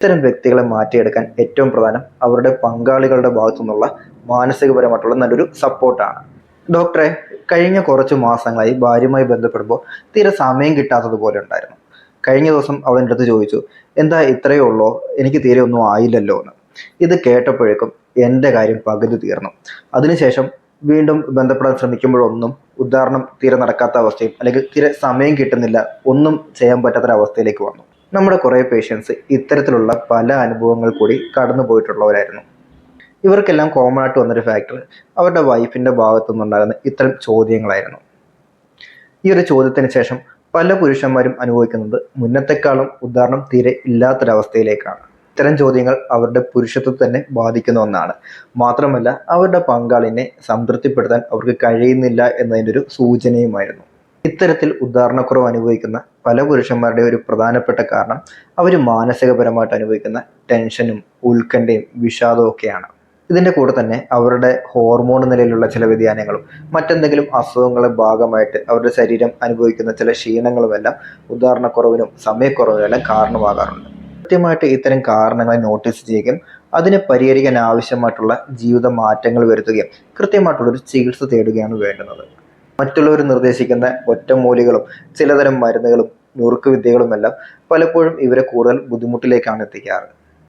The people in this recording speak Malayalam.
ഇത്തരം വ്യക്തികളെ മാറ്റിയെടുക്കാൻ ഏറ്റവും പ്രധാനം അവരുടെ പങ്കാളികളുടെ ഭാഗത്തു നിന്നുള്ള മാനസികപരമായിട്ടുള്ള നല്ലൊരു സപ്പോർട്ടാണ് ഡോക്ടറെ കഴിഞ്ഞ കുറച്ച് മാസങ്ങളായി ഭാര്യയുമായി ബന്ധപ്പെടുമ്പോൾ തീരെ സമയം കിട്ടാത്തതുപോലെ ഉണ്ടായിരുന്നു. കഴിഞ്ഞ ദിവസം അവൾ എന്റെ അടുത്ത് ചോദിച്ചു എന്താ ഇത്രയേ ഉള്ളോ? എനിക്ക് തീരെ ഒന്നും ആയില്ലല്ലോ എന്ന്. ഇത് കേട്ടപ്പോഴേക്കും എന്റെ കാര്യം പകുതി തീർന്നു. അതിനുശേഷം വീണ്ടും ബന്ധപ്പെടാൻ ശ്രമിക്കുമ്പോഴൊന്നും ഉദാഹരണം തീരെ നടക്കാത്ത അവസ്ഥയും അല്ലെങ്കിൽ തീരെ സമയം കിട്ടുന്നില്ല ഒന്നും ചെയ്യാൻ പറ്റാത്തൊരവസ്ഥയിലേക്ക് വന്നു. നമ്മുടെ കുറേ പേഷ്യൻസ് ഇത്തരത്തിലുള്ള പല അനുഭവങ്ങൾ കൂടി കടന്നു പോയിട്ടുള്ളവരായിരുന്നു. ഇവർക്കെല്ലാം കോമൺ ആയിട്ട് വന്നൊരു ഫാക്ടർ അവരുടെ വൈഫിന്റെ ഭാഗത്തു നിന്നുണ്ടാകുന്ന ഇത്തരം ചോദ്യങ്ങളായിരുന്നു. ഈ ഒരു ചോദ്യത്തിന് ശേഷം പല പുരുഷന്മാരും അനുഭവിക്കുന്നത് മുന്നത്തെക്കാളും ഉദാഹരണം തീരെ ഇല്ലാത്തൊരവസ്ഥയിലേക്കാണ്. ഇത്തരം ചോദ്യങ്ങൾ അവരുടെ പുരുഷത്വത്തെ തന്നെ ബാധിക്കുന്ന ഒന്നാണ്. മാത്രമല്ല അവരുടെ പങ്കാളിനെ സംതൃപ്തിപ്പെടുത്താൻ അവർക്ക് കഴിയുന്നില്ല എന്നതിന്റെ ഒരു സൂചനയുമായിരുന്നു. ഇത്തരത്തിൽ ഉദാഹരണക്കുറവ് അനുഭവിക്കുന്ന പല പുരുഷന്മാരുടെ ഒരു പ്രധാനപ്പെട്ട കാരണം അവർ മാനസികപരമായിട്ട് അനുഭവിക്കുന്ന ടെൻഷനും ഉത്കണ്ഠയും വിഷാദവും ഒക്കെയാണ്. ഇതിന്റെ കൂടെ തന്നെ അവരുടെ ഹോർമോൺ നിലയിലുള്ള ചില വ്യതിയാനങ്ങളും മറ്റെന്തെങ്കിലും അസുഖങ്ങളുടെ ഭാഗമായിട്ട് അവരുടെ ശരീരം അനുഭവിക്കുന്ന ചില ക്ഷീണങ്ങളുമെല്ലാം ഉദാഹരണക്കുറവിനും സമയക്കുറവിനും എല്ലാം കാരണമാകാറുണ്ട്. കൃത്യമായിട്ട് ഇത്തരം കാരണങ്ങളെ നോട്ടീസ് ചെയ്യുകയും അതിനെ പരിഹരിക്കാൻ ആവശ്യമായിട്ടുള്ള ജീവിത മാറ്റങ്ങൾ വരുത്തുകയും കൃത്യമായിട്ടുള്ളൊരു ചികിത്സ തേടുകയാണ് വേണ്ടുന്നത്. മറ്റുള്ളവർ നിർദ്ദേശിക്കുന്ന ഒറ്റമൂലികളും ചിലതരം മരുന്നുകളും നുറുക്ക് വിദ്യകളുമെല്ലാം പലപ്പോഴും ഇവരെ കൂടുതൽ ബുദ്ധിമുട്ടിലേക്കാണ് എത്തിക്കാറ്.